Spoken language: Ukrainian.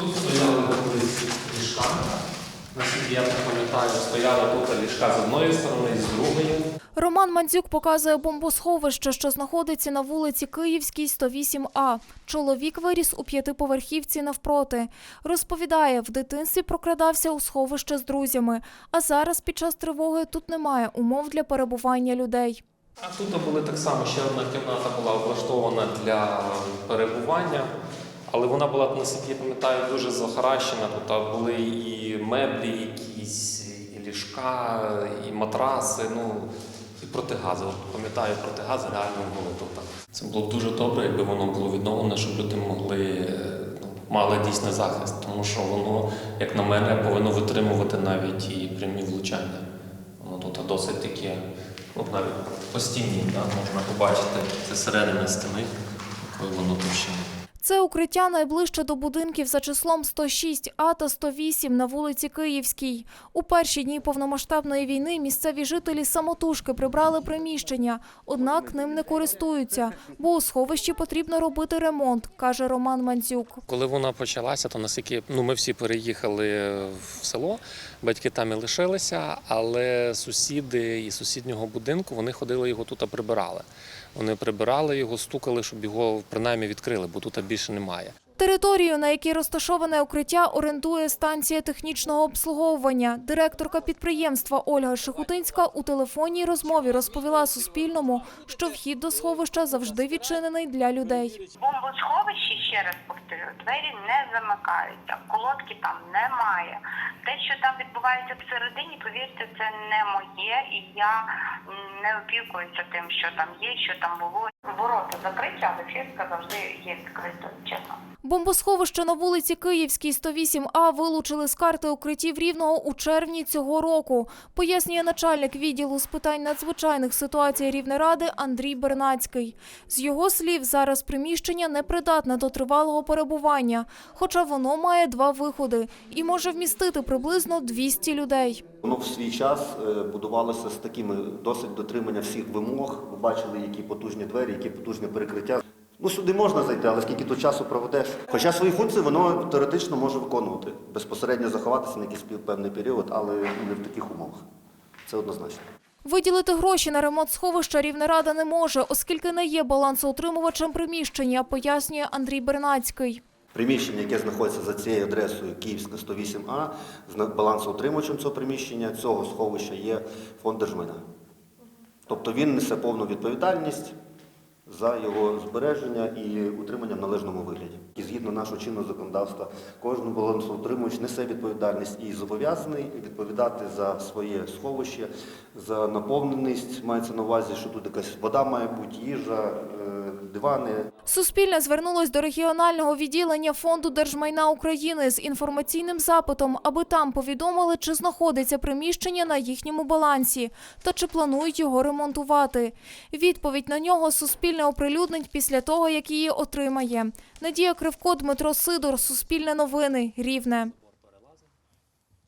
Тут стояли колись ліжка. Наскільки я пам'ятаю, стояли тут ліжка з одної сторони, з другої. Роман Мандзюк показує бомбосховище, що знаходиться на вулиці Київській, 108А. Чоловік виріс у п'ятиповерхівці навпроти. Розповідає, в дитинстві прокрадався у сховище з друзями, а зараз під час тривоги тут немає умов для перебування людей. А тут були так само, ще одна кімната була облаштована для перебування, але вона була, наскільки я пам'ятаю, дуже захаращена. Тут були і меблі, якісь, і ліжка, і матраси, ну і протигази. От Пам'ятаю, протигази реально були тут. Це було б дуже добре, якби воно було відновлено, щоб люди могли ну, мали дійсний захист, тому що воно, як на мене, повинно витримувати навіть і прямі влучання. Воно тут досить таке, ну навіть постійні, да, можна побачити це середина стіни, якою воно товщини. Це укриття найближче до будинків за числом 106А та 108 на вулиці Київській. У перші дні повномасштабної війни місцеві жителі самотужки прибрали приміщення, однак ним не користуються, бо у сховищі потрібно робити ремонт, каже Роман Мандзюк. Коли вона почалася, то наскільки ну ми всі переїхали в село, батьки там і лишилися, але сусіди із сусіднього будинку вони ходили його тут прибирали. Вони прибирали його, стукали, щоб його принаймні відкрили, бо тут більше немає. Територію, на якій розташоване укриття, орендує станція технічного обслуговування. Директорка підприємства Ольга Шехутинська у телефонній розмові розповіла Суспільному, що вхід до сховища завжди відчинений для людей. бомбосховищі, ще раз повторю, двері не замикаються, колодки там немає. Те, що там відбувається всередині, повірте, це не моє, і я не опікуюся тим, що там є, що там було. Ворота закриті, але фіртка завжди є відкрита, чесно. Бомбосховище на вулиці Київській 108А вилучили з карти укриттів Рівного у червні цього року, пояснює начальник відділу з питань надзвичайних ситуацій Рівнеради Андрій Бернацький. З його слів, зараз приміщення непридатне до тривалого перебування, хоча воно має два виходи і може вмістити приблизно 200 людей. Воно в свій час е, будувалося з такими досить дотримання всіх вимог. Ви бачили, які потужні двері, які потужне перекриття. Ну, сюди можна зайти, але скільки тут часу проведеш. Хоча свої функції воно теоретично може виконувати. Безпосередньо заховатися на якийсь певний період, але не в таких умовах. Це однозначно. Виділити гроші на ремонт сховища Рівнерада не може, оскільки не є балансоутримувачем приміщення, пояснює Андрій Бернацький. Приміщення, яке знаходиться за цією адресою Київська 108А, зна- балансоутримувачем цього приміщення, цього сховища є фонд держмайна. Тобто він несе повну відповідальність за його збереження і утримання в належному вигляді. І згідно нашого чинного законодавства, кожен балансоутримувач несе відповідальність і зобов'язаний відповідати за своє сховище, за наповненість, мається на увазі, що тут якась вода має бути, їжа, е, дивани, Суспільне звернулось до регіонального відділення фонду держмайна України з інформаційним запитом, аби там повідомили, чи знаходиться приміщення на їхньому балансі та чи планують його ремонтувати. Відповідь на нього Суспільне оприлюднить після того, як її отримає. Надія Кривко, Дмитро Сидор, Суспільне новини, Рівне.